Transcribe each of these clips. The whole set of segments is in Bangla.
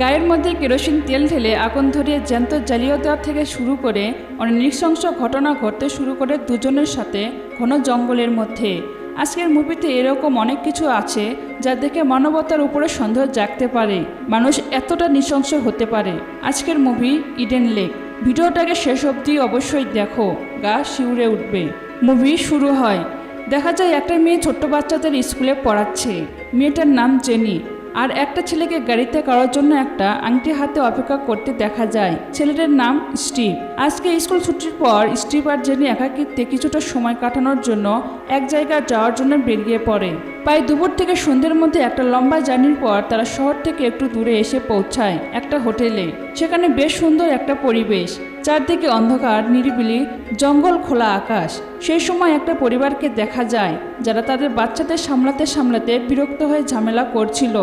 গায়ের মধ্যে কেরোসিন তেল ঢেলে আগুন ধরিয়ে জ্যান্ত জ্বালিয়ে দেওয়া থেকে শুরু করে অনেক নৃশংস ঘটনা ঘটতে শুরু করে দুজনের সাথে ঘন জঙ্গলের মধ্যে। আজকের মুভিতে এরকম অনেক কিছু আছে যা দেখে মানবতার উপরে সন্দেহ জাগতে পারে। মানুষ এতটা নৃশংস হতে পারে। আজকের মুভি ইডেন লেক। ভিডিওটাকে শেষ অবধি অবশ্যই দেখো, গা শিউরে উঠবে। মুভি শুরু হয়। দেখা যায় একটা মেয়ে ছোট্ট বাচ্চাদের স্কুলে পড়াচ্ছে। মেয়েটার নাম জেনি। আর একটা ছেলেকে গাড়িতে করার জন্য একটা আংটি হাতে অপেক্ষা করতে দেখা যায়। ছেলেটার নাম স্টিভ। আজকে স্কুল ছুটির পর স্টিভ আর জেনি একাকিত্বে কিছুটা সময় কাটানোর জন্য এক জায়গায় যাওয়ার জন্য বেরিয়ে পড়ে। প্রায় দুপুর থেকে সন্ধ্যের মধ্যে একটা লম্বা জার্নির পর তারা শহর থেকে একটু দূরে এসে পৌঁছায় একটা হোটেলে। সেখানে বেশ সুন্দর একটা পরিবেশ। চারদিকে অন্ধকার, নিরিবিলি, জঙ্গল খোলা আকাশ। সেই সময় একটা পরিবারকে দেখা যায়, যারা তাদের বাচ্চাদের সামলাতে সামলাতে বিরক্ত হয়ে ঝামেলা করছিল।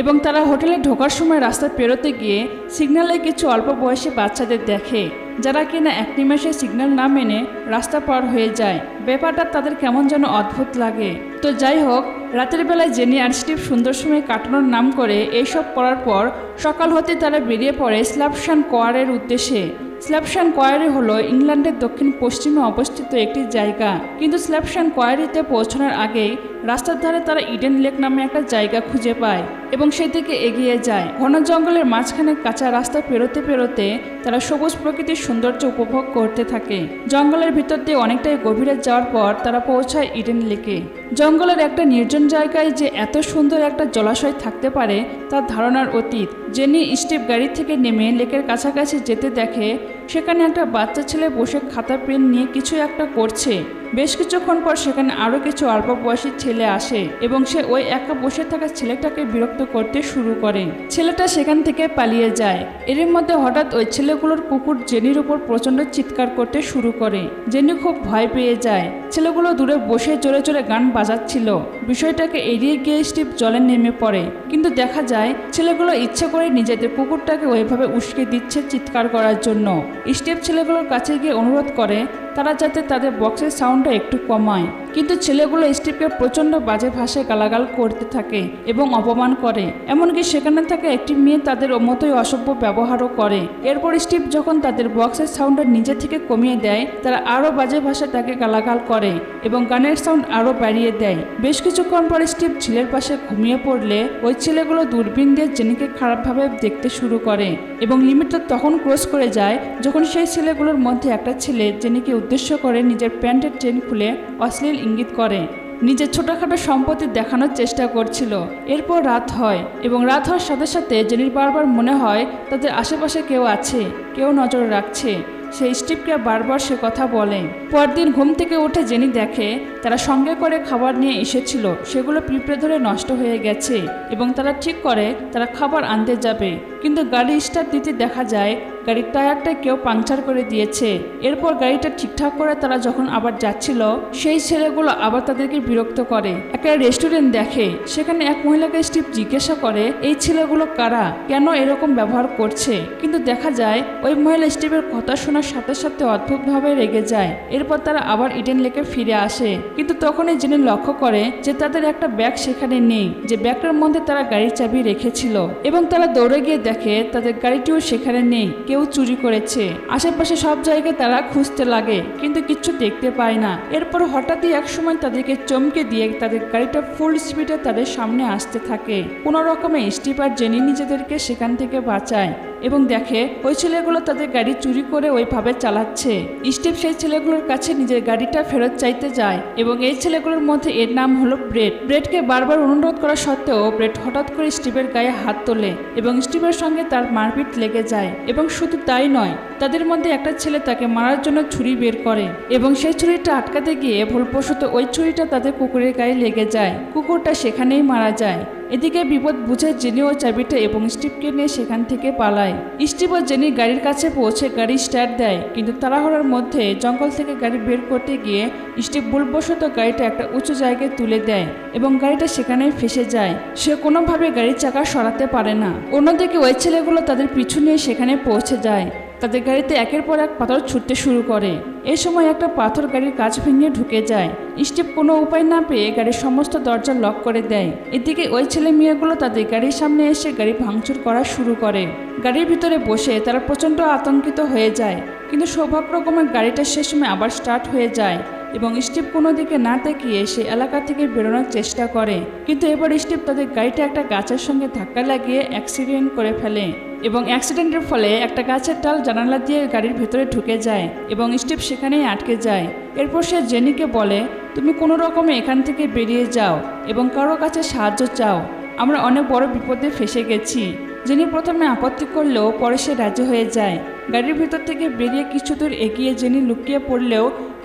এবং তারা হোটেলে ঢোকার সময় রাস্তা পেরোতে গিয়ে সিগন্যালে কিছু অল্প বয়সী বাচ্চাদের দেখে, যারা কিনা এক নিমেষে সিগন্যাল না মেনে রাস্তা পার হয়ে যায়। ব্যাপারটা তাদের কেমন যেন অদ্ভুত লাগে। তো যাই হোক, রাতের বেলায় জেনি আর স্টিভ সুন্দর সময় কাটানোর নাম করে এইসব করার পর সকাল হতে তারা বেরিয়ে পড়ে স্ল্যাপশান কোয়ারের উদ্দেশ্যে। স্ল্যাপশান কোয়ারি হলো ইংল্যান্ডের দক্ষিণ পশ্চিমে অবস্থিত একটি জায়গা। কিন্তু স্ল্যাপশান কোয়ারিতে পৌঁছানোর আগেই রাস্তার ধারে তারা ইডেন লেক নামে একটা জায়গা খুঁজে পায় এবং সেদিকে এগিয়ে যায়। ঘন জঙ্গলের মাঝখানে কাঁচা রাস্তা পেরোতে পেরোতে তারা সবুজ প্রকৃতির সৌন্দর্য উপভোগ করতে থাকে। জঙ্গলের ভিতর দিয়ে অনেকটাই গভীরে যাওয়ার পর তারা পৌঁছায় ইডেন লেকে। জঙ্গলের একটা নির্জন জায়গায় যে এত সুন্দর একটা জলাশয় থাকতে পারে, তার ধারণার অতীত। জেনি স্টিভ গাড়ি থেকে নেমে লেকের কাছাকাছি যেতে দেখে, সেখানে একটা বাচ্চা ছেলে বসে খাতা পেন নিয়ে কিছু একটা করছে। বেশ কিছুক্ষণ পর সেখানে আরও কিছু অল্প বয়সী ছেলে আসে এবং সে ওই একা বসে থাকা ছেলেটাকে বিরক্ত করতে শুরু করে। ছেলেটা সেখান থেকে পালিয়ে যায়। এর মধ্যে হঠাৎ ওই ছেলেগুলোর কুকুর জেনির উপর প্রচণ্ড চিৎকার করতে শুরু করে। জেনি খুব ভয় পেয়ে যায়। ছেলেগুলো দূরে বসে জোরে জোরে গান বাজাচ্ছিল। বিষয়টাকে এড়িয়ে গিয়ে স্টিভ জলে নেমে পড়ে। কিন্তু দেখা যায়, ছেলেগুলো ইচ্ছে করে নিজেদের কুকুরটাকে ওইভাবে উস্কে দিচ্ছে চিৎকার করার জন্য। স্টিভ ছেলেগুলোর কাছে গিয়ে অনুরোধ করে তারা যাতে তাদের বক্সের সাউন্ডটা একটু কমায়। কিন্তু ছেলেগুলো স্টিভকে প্রচণ্ড বাজে ভাষায় গালাগাল করতে থাকে এবং অপমান করে। এমনকি সেখানে থাকা একটি মেয়ে তাদের মতোই অসভ্য ব্যবহারও করে। এরপর স্টিভ যখন তাদের বক্সের সাউন্ডটা নিজে থেকে কমিয়ে দেয়, তারা আরও বাজে ভাষায় তাকে গালাগাল করে এবং গানের সাউন্ড আরও বাড়িয়ে দেয়। বেশ কিছুক্ষণ পর স্টিভ ঝিলের পাশে ঘুমিয়ে পড়লে ওই ছেলেগুলো দূরবীন দিয়ে জেনিকে খারাপভাবে দেখতে শুরু করে এবং লিমিটটা তখন ক্রস করে যায় যখন সেই ছেলেগুলোর মধ্যে একটা ছেলে জেনিকে উদ্দেশ্য করে নিজের প্যান্টের চেন খুলে অশ্লীল ইঙ্গিত করে। নিজের ছোটোখাটো সম্পত্তি দেখানোর চেষ্টা করছিল। এরপর রাত হয় এবং রাত হওয়ার সাথে সাথে জেনির বারবার মনে হয় তাদের আশেপাশে কেউ আছে, কেউ নজর রাখছে। সে স্টিভকে বারবার সে কথা বলে। পরদিন ঘুম থেকে উঠে জেনি দেখে তারা সঙ্গে করে খাবার নিয়ে এসেছিল। সেগুলো পিঁপড়ে ধরে নষ্ট হয়ে গেছে এবং তারা ঠিক করে তারা খাবার আনতে যাবে। কিন্তু গাড়ি স্টার্ট দিতে দেখা যায় গাড়ির টায়ারটা কেউ পাংচার করে দিয়েছে। এরপর গাড়িটা ঠিকঠাক করে তারা যখন আবার যাচ্ছিল, সেই ছেলেগুলো আবার তাদেরকে বিরক্ত করে। একটা রেস্টুরেন্ট দেখে, সেখানে এক মহিলাকে স্টিভ জিজ্ঞাসা করে, এই ছেলেগুলো কারা? কেন এরকম ব্যবহার করছে? কিন্তু দেখা যায়, ওই মহিলা স্টিভের কথা শোনার সাথে সাথে অদ্ভুতভাবে রেগে যায়। এরপর তারা আবার ইডেন লেকে ফিরে আসে। কিন্তু তখনই জেনে লক্ষ্য করে যে তাদের একটা ব্যাগ সেখানে নেই, যে ব্যাগটার মধ্যে তারা গাড়ির চাবি রেখেছিল। এবং তারা দৌড়ে গিয়ে দেখে তাদের গাড়িটিও সেখানে নেই। কেউ চুরি করেছে। আশেপাশে সব জায়গায় তারা খুঁজতে লাগে, কিন্তু কিচ্ছু দেখতে পায় না। এরপর হঠাৎই এক সময় তাদেরকে চমকে দিয়ে তাদের গাড়িটা ফুল স্পিডে তাদের সামনে আসতে থাকে। কোনো রকমে স্টিপ আর জেনি নিজেদেরকে সেখান থেকে বাঁচায় এবং দেখে, ওই ছেলেগুলো তাদের গাড়ি চুরি করে ওইভাবে চালাচ্ছে। স্টিভ সেই ছেলেগুলোর কাছে নিজের গাড়িটা ফেরত চাইতে যায় এবং এই ছেলেগুলোর মধ্যে এর নাম হলো ব্রেড। ব্রেডকে বারবার অনুরোধ করা সত্ত্বেও ব্রেড হঠাৎ করে স্টিভের গায়ে হাত তোলে এবং স্টিভের সঙ্গে তার মারপিট লেগে যায় এবং শুধু তাই নয়, তাদের মধ্যে একটা ছেলে তাকে মারার জন্য ছুরি বের করে এবং সেই ছুরিটা আটকাতে গিয়ে ভুলবশত ওই ছুরিটা তাদের কুকুরের গায়ে লেগে যায়। কুকুরটা সেখানেই মারা যায়। এদিকে বিপদ বুঝে জেনি ও চাবিটা এবং স্টিভকে নিয়ে সেখান থেকে পালায়। স্টিভ ও জেনি গাড়ির কাছে পৌঁছে গাড়ি স্টার্ট দেয়, কিন্তু তাড়াহড়ার মধ্যে জঙ্গল থেকে গাড়ি বের করতে গিয়ে স্টিভ ভুলবশত গাড়িটা একটা উঁচু জায়গায় তুলে দেয় এবং গাড়িটা সেখানে ফেসে যায়। সে কোনোভাবে গাড়ির চাকা সরাতে পারে না। অন্যদিকে ওই ছেলেগুলো তাদের পিছু নিয়ে সেখানে পৌঁছে যায়। তাদের গাড়িতে একের পর এক পাথর ছুটতে শুরু করে। এই সময় একটা পাথর গাড়ির কাজ ভেঙে ঢুকে যায়। স্টেপ কোনো উপায় না পেয়ে গাড়ির সমস্ত দরজা লক করে দেয়। এদিকে ওই ছেলে মেয়েগুলো তাদের গাড়ির সামনে এসে গাড়ি ভাঙচুর করা শুরু করে। গাড়ির ভিতরে বসে তারা প্রচণ্ড আতঙ্কিত হয়ে যায়। কিন্তু সৌভাগ্যক্রমে গাড়িটা সে সময় আবার স্টার্ট হয়ে যায়। এবং স্টিভ কোনো দিকে না তাকিয়ে সে এলাকা থেকে বেরোনোর চেষ্টা করে। কিন্তু এবার স্টিভ তাদের গাড়িটা একটা গাছের সঙ্গে ধাক্কা লাগিয়ে অ্যাক্সিডেন্ট করে ফেলে এবং অ্যাক্সিডেন্টের ফলে একটা গাছের ডাল জানালা দিয়ে গাড়ির ভেতরে ঢুকে যায় এবং স্টিভ সেখানেই আটকে যায়। এরপর সে জেনিকে বলে, তুমি কোনো রকমে এখান থেকে বেরিয়ে যাও এবং কারও কাছে সাহায্য চাও। আমরা অনেক বড় বিপদে ফেসে গেছি। যিনি প্রথমে আপত্তি করলেও পরে সে রাজি হয়ে যায়। গাড়ির ভিতর থেকে বেরিয়ে কিছু দূর এগিয়ে জেনি লুকিয়ে পড়লেও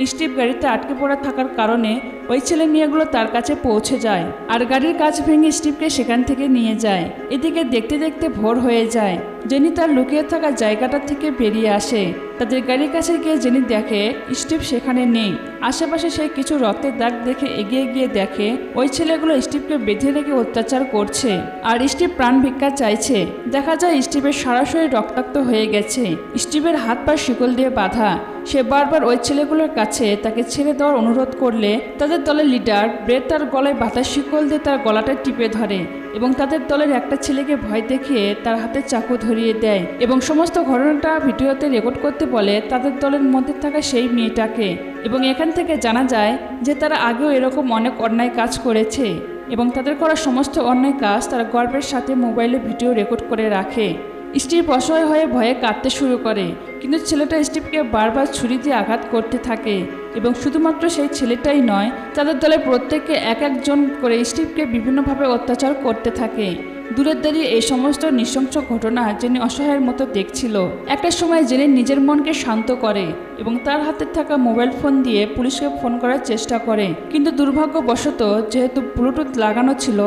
স্টিভ গাড়িতে আটকে পড়া থাকার কারণে ওই ছেলে মেয়েগুলো তার কাছে পৌঁছে যায় আর গাড়ির কাজ ভেঙে স্টিভকে সেখান থেকে নিয়ে যায়। এদিকে দেখতে দেখতে ভোর হয়ে যায়। জেনি তার লুকিয়ে থাকা জায়গাটা থেকে বেরিয়ে আসে। তাদের গাড়ির কাছে গিয়ে জেনি দেখে স্টিভ সেখানে নেই। আশেপাশে সে কিছু রক্তের দাগ দেখে এগিয়ে গিয়ে দেখে ওই ছেলেগুলো স্টিভকে বেঁধে রেখে অত্যাচার করছে। আর স্টিভ প্রাণ ভিক্ষা চাইছে। দেখা যায় স্টিভের সরাসরি রক্তাক্ত হয়ে গেছে। স্টিভের হাত পা শিকল দিয়ে বাঁধা, সে বারবার ওই ছেলেগুলোর কাছে তাকে ছেড়ে দেওয়ার অনুরোধ করলে তাদের দলের লিডার ব্রেড তার গলায় বাতা শিকল দিয়ে তার গলাটা টিপে ধরে এবং তাদের দলের একটা ছেলেকে ভয় দেখিয়ে তার হাতে চাকু ধরিয়ে দেয় এবং সমস্ত ঘটনাটা ভিডিওতে রেকর্ড করতে বলে তাদের দলের মধ্যে থাকা সেই মেয়েটাকে এবং এখান থেকে জানা যায় যে তারা আগেও এরকম অনেক অন্যায় কাজ করেছে এবং তাদের করা সমস্ত অন্যায় কাজ তারা গর্বের সাথে মোবাইলে ভিডিও রেকর্ড করে রাখে। স্টিভ অসহায় হয়ে ভয়ে কাঁদতে শুরু করে, কিন্তু ছেলেটা স্টিভকে বারবার ছুরি দিয়ে আঘাত করতে থাকে এবং শুধুমাত্র সেই ছেলেটাই নয়, তাদের দলের প্রত্যেককে এক একজন করে স্টিভকে বিভিন্নভাবে অত্যাচার করতে থাকে। দূরের দাঁড়িয়ে এই সমস্ত নৃশংস ঘটনা জেনে অসহায়ের মতো দেখছিল, একটা সময় জেনে নিজের মনকে শান্ত করে এবং তার হাতে থাকা মোবাইল ফোন দিয়ে পুলিশকে ফোন করার চেষ্টা করে। কিন্তু দুর্ভাগ্যবশত, যেহেতু ব্লুটুথ লাগানো ছিল,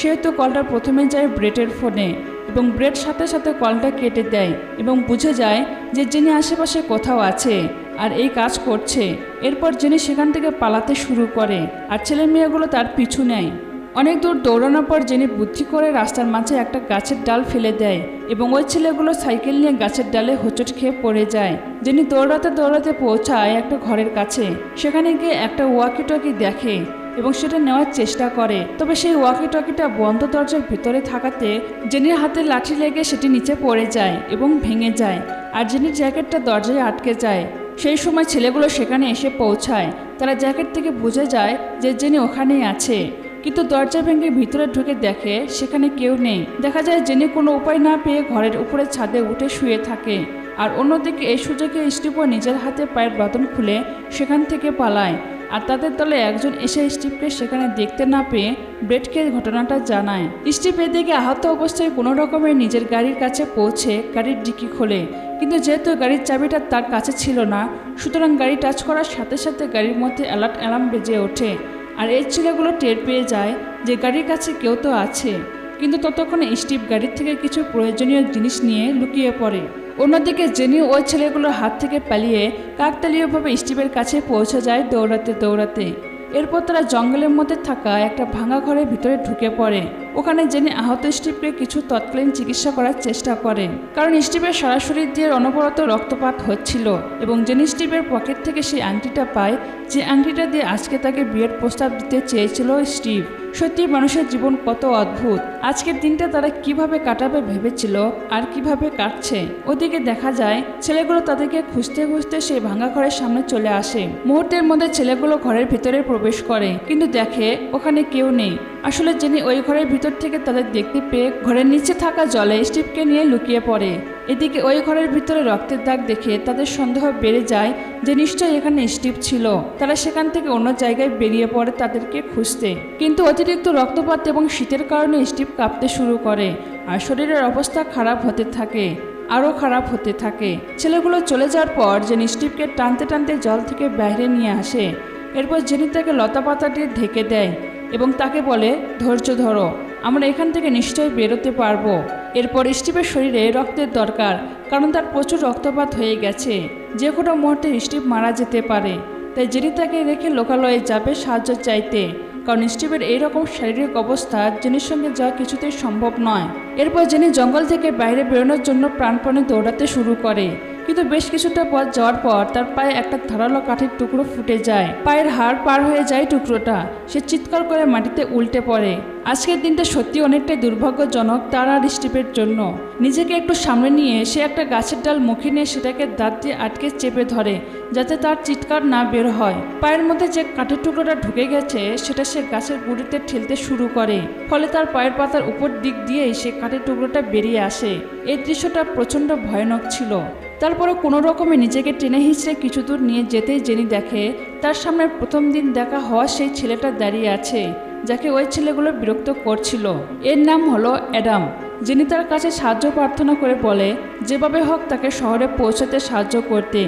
সেহেতু কলটা প্রথমে যায় ব্রেটের ফোনে এবং ব্রেড সাথে সাথে কলটা কেটে দেয় এবং বুঝে যায় যে যিনি আশেপাশে কোথাও আছে আর এই কাজ করছে। এরপর যিনি সেখান থেকে পালাতে শুরু করে, আর ছেলে মেয়েগুলো তার পিছু নেয়। অনেক দূর দৌড়ানোর পর জেনি বুদ্ধি করে রাস্তার মাঝে একটা গাছের ডাল ফেলে দেয় এবং ওই ছেলেগুলো সাইকেল নিয়ে গাছের ডালে হোঁচট খেয়ে পড়ে যায়। জেনি দৌড়াতে দৌড়াতে পৌঁছায় একটা ঘরের কাছে। সেখানে গিয়ে একটা ওয়াকি টকি দেখে এবং সেটা নেওয়ার চেষ্টা করে। তবে সেই ওয়াকি টকিটা বন্ধ দরজার ভিতরে থাকাতে জেনির হাতে লাঠি লেগে সেটি নিচে পড়ে যায় এবং ভেঙে যায় আর জেনির জ্যাকেটটা দরজায় আটকে যায়, সেই সময় ছেলেগুলো সেখানে এসে পৌঁছায়। তারা জ্যাকেট থেকে বুঝে যায় যে জেনি ওখানেই আছে। কিন্তু দরজা ভেঙে ভিতরে ঢুকে দেখে সেখানে কেউ নেই। দেখা যায় জেনে কোনো উপায় না পেয়ে ঘরের উপরে ছাদে উঠে শুয়ে থাকে আর অন্যদিকে এই সুযোগে স্টিপও নিজের হাতে পায়ের বাতন খুলে সেখান থেকে পালায় আর তাদের দলে একজন এসে স্টিভকে সেখানে দেখতে না পেয়ে ব্রেডকে ঘটনাটা জানায়। স্টিভ এদিকে আহত অবস্থায় কোনো রকমের নিজের গাড়ির কাছে পৌঁছে গাড়ির ডিকি খোলে, কিন্তু যেহেতু গাড়ির চাবিটা তার কাছে ছিল না, সুতরাং গাড়ি টাচ করার সাথে সাথে গাড়ির মধ্যে অ্যালার্ট অ্যালার্ম বেজে ওঠে। আর এই ছেলেগুলো টের পেয়ে যায় যে গাড়ির কাছে কেউ তো আছে। কিন্তু ততক্ষণে স্টিভ গাড়ির থেকে কিছু প্রয়োজনীয় জিনিস নিয়ে লুকিয়ে পড়ে। অন্যদিকে জেনি ওই ছেলেগুলোর হাত থেকে পালিয়ে কাকতালীয়ভাবে স্টিভের কাছে পৌঁছে যায় দৌড়াতে দৌড়াতে। এরপর তারা জঙ্গলের মধ্যে থাকা একটা ভাঙা ঘরের ভিতরে ঢুকে পড়ে। ওখানে জেনে আহত স্টিভকে কিছু তৎকালীন চিকিৎসা করার চেষ্টা করে কারণ স্টিভের সরাসরি দিয়ে অনবরত রক্তপাত হচ্ছিল এবং জেনি স্টিভের পকেট থেকে সেই আংটিটা পায়, যে আংটিটা দিয়ে আজকে তাকে বিয়ের প্রস্তাব দিতে চেয়েছিল স্টিভ সত্যি মানুষের জীবন কত অদ্ভুত। আজকের দিনটা তারা কীভাবে কাটাবে ভেবেছিল, আর কীভাবে কাটছে? ওদিকে দেখা যায়, ছেলেগুলো তাদেরকে খুঁজতে খুঁজতে সেই ভাঙা ঘরের সামনে চলে আসে। মুহূর্তের মধ্যে ছেলেগুলো ঘরের ভিতরে প্রবেশ করে, কিন্তু দেখে ওখানে কেউ নেই। আসলে যিনি ওই ঘরের ভিতর থেকে তাদের দেখতে পেয়ে ঘরের নিচে থাকা জলে স্টিভকে নিয়ে লুকিয়ে পড়ে। এদিকে ওই ঘরের ভিতরে রক্তের দাগ দেখে তাদের সন্দেহ বেড়ে যায় যে নিশ্চয়ই এখানে স্টিভ ছিল। তারা সেখান থেকে অন্য জায়গায় বেরিয়ে পড়ে তাদেরকে খুঁজতে। কিন্তু অতিরিক্ত রক্তপাত এবং শীতের কারণে স্টিভ কাঁপতে শুরু করে আর শরীরের অবস্থা খারাপ হতে থাকে, আরও খারাপ হতে থাকে। ছেলেগুলো চলে যাওয়ার পর যে স্টিভকে টানতে টানতে জল থেকে বাইরে নিয়ে আসে। এরপর জেনি তাকে লতা পাতা দিয়ে ঢেকে দেয়। এবং তাকে বলে, ধৈর্য ধরো, আমরা এখান থেকে নিশ্চয়ই বেরোতে পারব। এরপর স্টিভের শরীরে রক্তের দরকার, কারণ তার প্রচুর রক্তপাত হয়ে গেছে। যে কোনো মুহূর্তে স্টিভ মারা যেতে পারে। তাই জেনি তাকে রেখে লোকালয়ে যাবে সাহায্য চাইতে, কারণ স্টিভের এইরকম শারীরিক অবস্থা জেনির সঙ্গে যাওয়া কিছুতেই সম্ভব নয়। এরপর জেনি জঙ্গল থেকে বাইরে বেরোনোর জন্য প্রাণপণে দৌড়াতে শুরু করে। কিন্তু বেশ কিছুটা পথ যাওয়ার পর তার পায়ে একটা ধারালো কাঠের টুকরো ফুটে যায়। পায়ের হাড় পার হয়ে যায় টুকরোটা। সে চিৎকার করে মাটিতে উল্টে পড়ে। আজকের দিনটা সত্যি অনেকটাই দুর্ভাগ্যজনক তার আর স্টিপের জন্য। নিজেকে একটু সামনে নিয়ে সে একটা গাছের ডাল মুখে নিয়ে সেটাকে দাঁত দিয়ে আটকে চেপে ধরে, যাতে তার চিৎকার না বের হয়। পায়ের মধ্যে যে কাঠের টুকরোটা ঢুকে গেছে, সেটা সে গাছের গুঁড়িতে ঠেলতে শুরু করে। ফলে তার পায়ের পাতার উপর দিক দিয়েই সে কাঠের টুকরোটা বেরিয়ে আসে। এই দৃশ্যটা প্রচণ্ড ভয়ানক ছিল। তারপরে কোনো রকমে নিজেকে টেনে হিঁচড়ে কিছু দূর নিয়ে যেতেই জেনি দেখে, তার সামনে প্রথম দিন দেখা হওয়া সেই ছেলেটা দাঁড়িয়ে আছে, যাকে ওই ছেলেগুলো বিরক্ত করছিল। এর নাম হলো অ্যাডাম, যিনি তার কাছে সাহায্য প্রার্থনা করে বলে, যেভাবে হোক তাকে শহরে পৌঁছাতে সাহায্য করতে।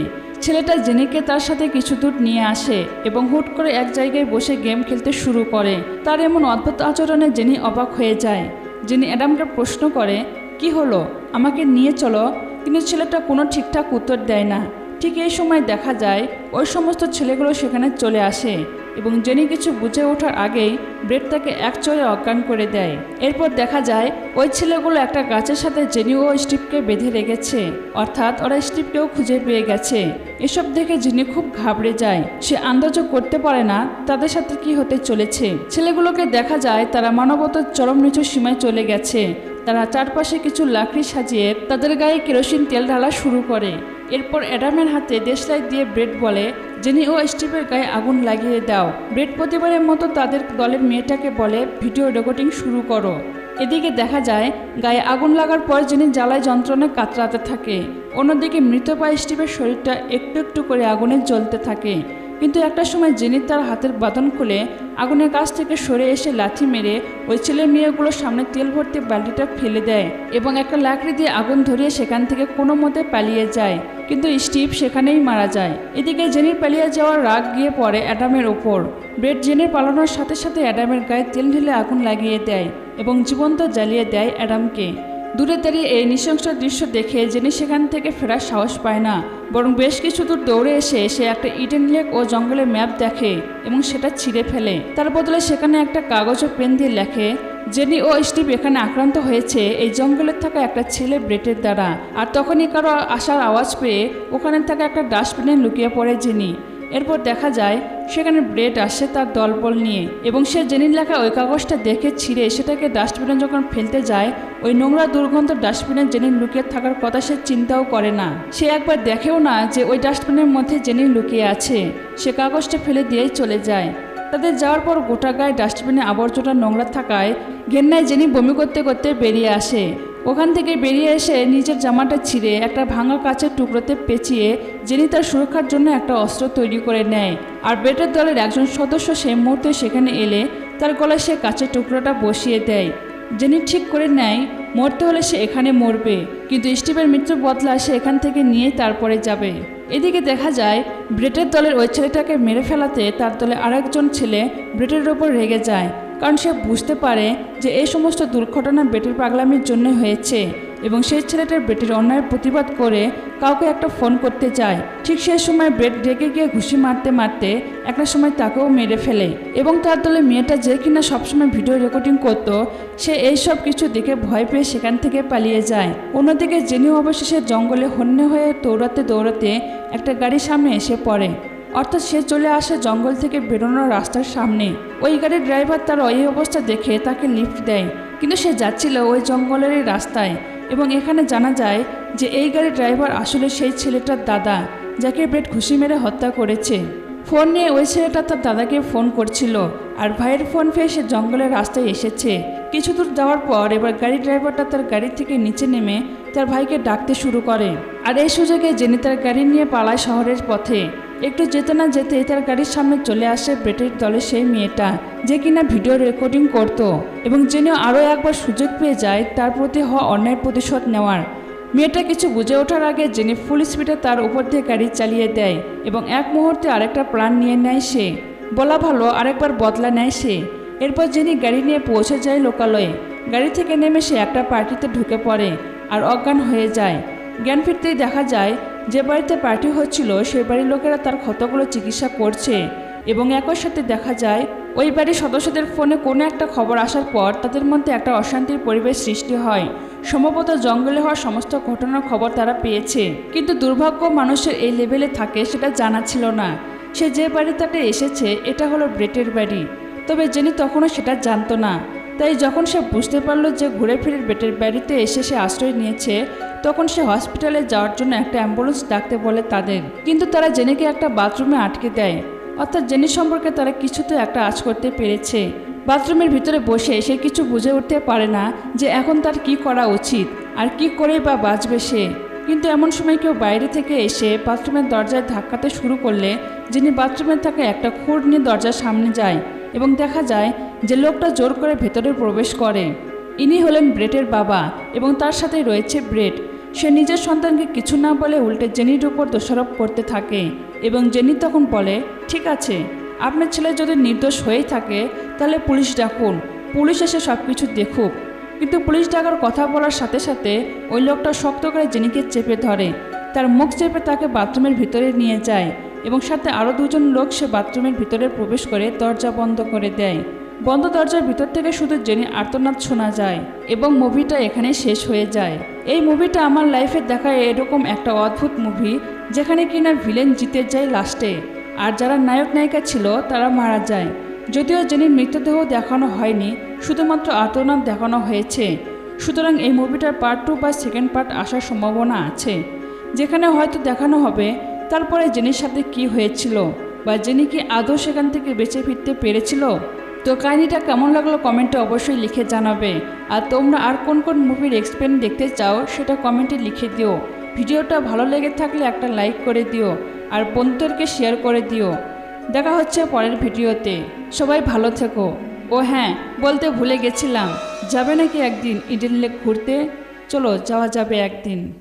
ছেলেটা জেনিকে তার সাথে কিছু দূর নিয়ে আসে এবং হুট করে এক জায়গায় বসে গেম খেলতে শুরু করে। তার এমন অদ্ভুত আচরণে জেনি অবাক হয়ে যায়, যিনি অ্যাডামকে প্রশ্ন করে, কি হলো? আমাকে নিয়ে চলো। কিন্তু ছেলেটা কোনো ঠিকঠাক উত্তর দেয় না। ঠিক এই সময় দেখা যায় ওই সমস্ত ছেলেগুলো সেখানে চলে আসে এবং জেনি কিছু বুঝে ওঠার আগেই ব্রেড তাকে এক চড়ে অজ্ঞান করে দেয়। এরপর দেখা যায়, ওই ছেলেগুলো একটা গাছের সাথে জেনি ও স্টিভকে বেঁধে রেখেছে। অর্থাৎ ওরা স্টিভকেও খুঁজে পেয়ে গেছে। এসব দেখে জেনি খুব ঘাবড়ে যায়। সে আন্দাজ করতে পারে না তাদের সাথে কি হতে চলেছে। ছেলেগুলোকে দেখা যায়, তারা মানবতার চরম নিচু সীমায় চলে গেছে। তারা চারপাশে কিছু লাকড়ি সাজিয়ে তাদের গায়ে কেরোসিন তেল ঢালা শুরু করে। এরপর অ্যাডামের হাতে দেশলাই দিয়ে ব্রেড বলে জেনি ও স্টিভের গায়ে আগুন লাগিয়ে দাও। ব্রেড প্রতিবারের মতো তাদের দলের মেয়েটাকে বলে, ভিডিও রেকর্ডিং শুরু করো। এদিকে দেখা যায়, গায়ে আগুন লাগার পর যিনি জ্বালায় যন্ত্রণায় কাতরাতে থাকে। অন্যদিকে মৃত পায়ে স্টিভের শরীরটা একটু একটু করে আগুনে জ্বলতে থাকে। কিন্তু একটা সময় জেনি তার হাতের বাঁধন খুলে আগুনের কাছ থেকে সরে এসে লাথি মেরে ওই ছেলে মেয়েগুলোর সামনে তেল ভর্তি বালতিটা ফেলে দেয় এবং একটা লাকড়ি দিয়ে আগুন ধরিয়ে সেখান থেকে কোনো মতে পালিয়ে যায়। কিন্তু স্টিভ সেখানেই মারা যায়। এদিকে জেনির পালিয়ে যাওয়ার রাগ গিয়ে পড়ে অ্যাডামের ওপর। ব্রেড জেনির পালানোর সাথে সাথে অ্যাডামের গায়ে তেল ঢেলে আগুন লাগিয়ে দেয় এবং জীবন্ত জ্বালিয়ে দেয় অ্যাডামকে। দূরে দাঁড়িয়ে এই নৃশংস দৃশ্য দেখে জেনি সেখান থেকে ফেরার সাহস পায় না, বরং বেশ কিছু দূর দৌড়ে এসে সে একটা ইডেন লেক ও জঙ্গলের ম্যাপ দেখে এবং সেটা ছিঁড়ে ফেলে। তার বদলে সেখানে একটা কাগজ ও পেন দিয়ে লেখে জেনি ও স্টিভ এখানে আক্রান্ত হয়েছে, এই জঙ্গলের থাকা একটা ছেলে ব্রেটের দ্বারা। আর তখনই কারও আসার আওয়াজ পেয়ে ওখানে থাকা একটা ডাস্টবিনে লুকিয়ে পড়ে জেনি এরপর দেখা যায়, সেখানে ব্রেড আসে তার দলবল নিয়ে এবং সে জেনির লেখা ওই কাগজটা দেখে ছিঁড়ে সেটাকে ডাস্টবিনে যখন ফেলতে যায়, ওই নোংরা দুর্গন্ধ ডাস্টবিনে জেনির লুকিয়ে থাকার কথা সে চিন্তাও করে না। সে একবার দেখেও না যে ওই ডাস্টবিনের মধ্যে জেনি লুকিয়ে আছে। সে কাগজটা ফেলে দিয়েই চলে যায়। তাদের যাওয়ার পর গোটা গায়ে ডাস্টবিনে আবর্জনা নোংরা থাকায় ঘেন্নায় জেনি বমি করতে করতে বেরিয়ে আসে। ওখান থেকে বেরিয়ে এসে নিজের জামাটা ছিঁড়ে একটা ভাঙা কাচের টুকরোতে পেঁচিয়ে জেনি তার সুরক্ষার জন্য একটা অস্ত্র তৈরি করে নেয়। আর বেটের দলের একজন সদস্য সেই মুহূর্তে সেখানে এলে তার গলায় সে কাচের টুকরোটা বসিয়ে দেয়। জেনি ঠিক করে নেয়, মরতে হলে সে এখানে মরবে, কিন্তু স্টিভের মৃত্যু বদলা সে এখান থেকে নিয়ে তারপরে যাবে। এদিকে দেখা যায়, ব্রেটের দলের ওই ছেলেটাকে মেরে ফেলাতে তার দলে আরেকজন ছেলে ব্রেটের ওপর রেগে যায়। কারণ সে বুঝতে পারে যে এই সমস্ত দুর্ঘটনা বেটের পাগলামির জন্য হয়েছে এবং সেই ছেলেটার বেটের অন্যায়ের প্রতিবাদ করে কাউকে একটা ফোন করতে চায়। ঠিক সেই সময় বেট ডেকে গিয়ে ঘুষি মারতে মারতে একটা সময় তাকেও মেরে ফেলে এবং তার দলে মেয়েটা যে কিনা সবসময় ভিডিও রেকর্ডিং করত, সে এই সব কিছু দেখে ভয় পেয়ে সেখান থেকে পালিয়ে যায়। অন্যদিকে জেনি অবশেষে জঙ্গলে হন্যে হয়ে দৌড়াতে দৌড়াতে একটা গাড়ির সামনে এসে পড়ে। অর্থাৎ সে চলে আসে জঙ্গল থেকে বেরোনোর রাস্তার সামনে। ওই গাড়ির ড্রাইভার তার ওই অবস্থা দেখে তাকে লিফট দেয়। কিন্তু সে যাচ্ছিল ওই জঙ্গলেরই রাস্তায় এবং এখানে জানা যায় যে এই গাড়ির ড্রাইভার আসলে সেই ছেলেটার দাদা, যাকে ব্রেড ঘুষি মেরে হত্যা করেছে। ফোন নিয়ে ওই ছেলেটা তার দাদাকে ফোন করছিল আর ভাইয়ের ফোন পেয়ে সে জঙ্গলের রাস্তায় এসেছে। কিছু দূর যাওয়ার পর এবার গাড়ি ড্রাইভারটা তার গাড়ি থেকে নিচে নেমে তার ভাইকে ডাকতে শুরু করে। আর এই সুযোগে জেনে তার গাড়ি নিয়ে পালায় শহরের পথে একটু যেতে না যেতে তার গাড়ির সামনে চলে আসে ব্রেটের দলের সেই মেয়েটা, যে কিনা ভিডিও রেকর্ডিং করত এবং জেনেও আরও একবার সুযোগ পেয়ে যায় তার প্রতি হওয়া অন্যায়ের প্রতিশোধ নেওয়ার। মেয়েটা কিছু বুঝে ওঠার আগে জেনে ফুল স্পিডে তার উপর দিয়ে গাড়ি চালিয়ে দেয় এবং এক মুহূর্তে আরেকটা প্রাণ নিয়ে নেয় সে। বলা ভালো, আরেকবার বদলা নেয় সে। এরপর জেনি গাড়ি নিয়ে পৌঁছে যায় লোকালয়ে। গাড়ি থেকে নেমে সে একটা পার্টিতে ঢুকে পড়ে আর অজ্ঞান হয়ে যায়। জ্ঞান ফিরতেই দেখা যায় যে বাড়িতে পার্টি হচ্ছিল, সেই বাড়ির লোকেরা তার ক্ষতগুলো চিকিৎসা করছে এবং একই সাথে দেখা যায়, ওই বাড়ির সদস্যদের ফোনে কোনো একটা খবর আসার পর তাদের মধ্যে একটা অশান্তির পরিবেশ সৃষ্টি হয়। সম্ভবত জঙ্গলে হওয়া সমস্ত ঘটনার খবর তারা পেয়েছে। কিন্তু দুর্ভাগ্য মানুষের এই লেভেলে থাকে সেটা জানা ছিল না। সে যে বাড়িটাতে এসেছে, এটা হলো ব্রেটের বাড়ি। তবে জেনি তখনও সেটা জানতো না। তাই যখন সে বুঝতে পারল যে ঘুরে ফিরে বেটের বাড়িতে এসে সে আশ্রয় নিয়েছে, তখন সে হসপিটালে যাওয়ার জন্য একটা অ্যাম্বুলেন্স ডাকতে বলে তাদের। কিন্তু তারা জেনিকে একটা বাথরুমে আটকে দেয়। অর্থাৎ জেনি সম্পর্কে তারা কিছুতে একটা আজ করতে পেরেছে। বাথরুমের ভিতরে বসে সে কিছু বুঝে উঠতে পারে না যে এখন তার কি করা উচিত, আর কি করে বা বাঁচবে সে। কিন্তু এমন সময় কেউ বাইরে থেকে এসে বাথরুমের দরজায় ধাক্কাতে শুরু করলে, যিনি বাথরুমে থাকা একটা খুঁড় নিয়ে দরজার সামনে যায়। এবং দেখা যায় যে লোকটা জোর করে ভেতরে প্রবেশ করে। ইনি হলেন ব্রেটের বাবা এবং তার সাথে রয়েছে ব্রেট। সে নিজের সন্তানকে কিছু না বলে উল্টে জেনির উপর দোষারোপ করতে থাকে এবং জেনি তখন বলে, ঠিক আছে, আপনার ছেলে যদি নির্দোষ হয়েই থাকে, তাহলে পুলিশ ডাকুন। পুলিশ এসে সব কিছু দেখুক। কিন্তু পুলিশ ডাকার কথা বলার সাথে সাথে ওই লোকটা শক্ত করে জেনিকে চেপে ধরে। তার মুখ চেপে তাকে বাথরুমের ভিতরে নিয়ে যায়। এবং সাথে আরও দুজন লোক সে বাথরুমের ভিতরে প্রবেশ করে দরজা বন্ধ করে দেয়। বন্ধ দরজার ভিতর থেকে শুধু জেনি আর্তনাদ শোনা যায় এবং মুভিটা এখানে শেষ হয়ে যায়। এই মুভিটা আমার লাইফে দেখা এরকম একটা অদ্ভুত মুভি যেখানে কিনা ভিলেন জিতে যায় লাস্টে। আর যারা নায়ক নায়িকা ছিল, তারা মারা যায়। যদিও জেনির মৃতদেহ দেখানো হয়নি, শুধুমাত্র আর্তনাদ দেখানো হয়েছে। সুতরাং এই মুভিটার পার্ট টু বা সেকেন্ড পার্ট আসার সম্ভাবনা আছে। যেখানে হয়তো দেখানো হবে তারপরে জেনির সাথে কি হয়েছিল বা জেনি কি আদৌ সেখান থেকে বেঁচে ফিরতে পেরেছিল? তো কাহিনিটা কেমন লাগল কমেন্টে অবশ্যই লিখে জানাবে। আর তোমরা আর কোন কোন মুভির এক্সপেরিয়েন্স দেখতে চাও সেটা কমেন্টে লিখে দিও। ভিডিওটা ভালো লেগে থাকলে একটা লাইক করে দিও আর বন্ধুদেরকে শেয়ার করে দিও। দেখা হচ্ছে পরের ভিডিওতে। সবাই ভালো থেকো। ও হ্যাঁ বলতে ভুলে গেছিলাম। যাবে নাকি একদিন ইডেন লেক ঘুরতে? চলো, যাওয়া যাবে একদিন।